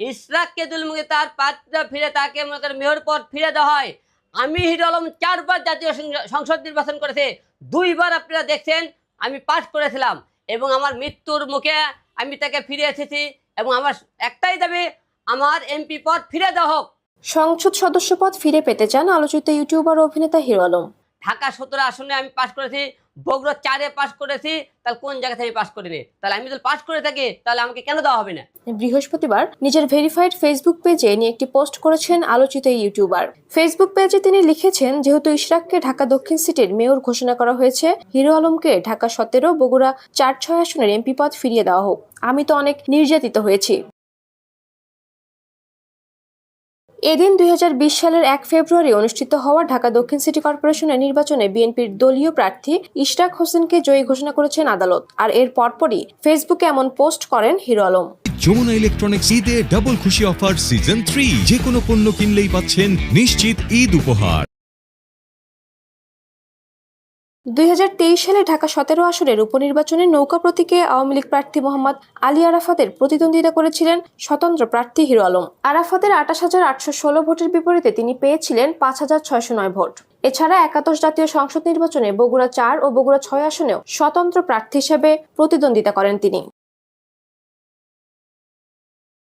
ইসরাককে দুলমুখে তার পাত্রা ফিরে তাকে মনে করেন মেয়র পদ ফিরে দেওয়া হয়। আমি হিরো আলম চারবার জাতীয় সংসদ নির্বাচন করেছে দুইবার আপনারা দেখছেন আমি পাশ করেছিলাম এবং আমার মৃত্যুর মুখে আমি তাকে ফিরে এসেছি এবং আমার একটাই দাবি আমার এমপি পদ ফিরে দেওয়া হোক। সংসদ সদস্য পদ ফিরে পেতে চান আলোচিত ইউটিউবার অভিনেতা হিরো আলম। ঢাকা সতেরো আসনে আমি পাশ করেছি বগুড়া চারে পাশ করেছি, তাহলে কোন জায়গা থেকে পাশ করিনি তাহলে আমি যদি পাশ করে থাকি, তাহলে আমাকে কেন দেওয়া হবে না? বৃহস্পতিবার নিজের ভেরিফাইড ফেসবুক পেজে নিয়ে একটি পোস্ট করেছেন আলোচিত ইউটিউবার ফেসবুক পেজে তিনি লিখেছেন, যেহেতু ইশরাককে ঢাকা দক্ষিণ সিটির মেয়র ঘোষণা করা হয়েছে, হিরো আলমকে ঢাকা সতেরো, বগুড়া চার, ছয় আসনের এমপি পদ ফিরিয়ে দেওয়া হোক। আমি তো অনেক নির্যাতিত হয়েছি। এদিন দুই হাজার বিশ সালের এক ফেব্রুয়ারি অনুষ্ঠিত হওয়া ঢাকা দক্ষিণ সিটি কর্পোরেশনের নির্বাচনে বিএনপির দলীয় প্রার্থী ইশরাক হোসেনকে জয়ী ঘোষণা করেছেন আদালত, আর এর পরপরই ফেসবুকে এমন পোস্ট করেন হিরো আলম। যমুনা ইলেকট্রনিক্স ঈদে ডাবল খুশি অফার সিজন থ্রি যে কোনো পণ্য কিনলেই পাচ্ছেন নিশ্চিত ঈদ উপহার। দুই হাজার তেইশ সালে ঢাকা সতেরো আসনের উপনির্বাচনে নৌকা প্রতীকে আওয়ামী লীগ প্রার্থী মোহাম্মদ আলী আরাফাতের প্রতিদ্বন্দ্বিতা করেছিলেন স্বতন্ত্র প্রার্থী হিরো আলম। আরাফাতের আঠাশ হাজার আটশো ষোলো ভোটের বিপরীতে তিনি পেয়েছিলেন পাঁচ হাজার ছয়শো নয় ভোট। এছাড়া একাদশ জাতীয় সংসদ নির্বাচনে বগুড়া চার ও বগুড়া ছয় আসনেও স্বতন্ত্র প্রার্থী হিসেবে প্রতিদ্বন্দ্বিতা করেন তিনি।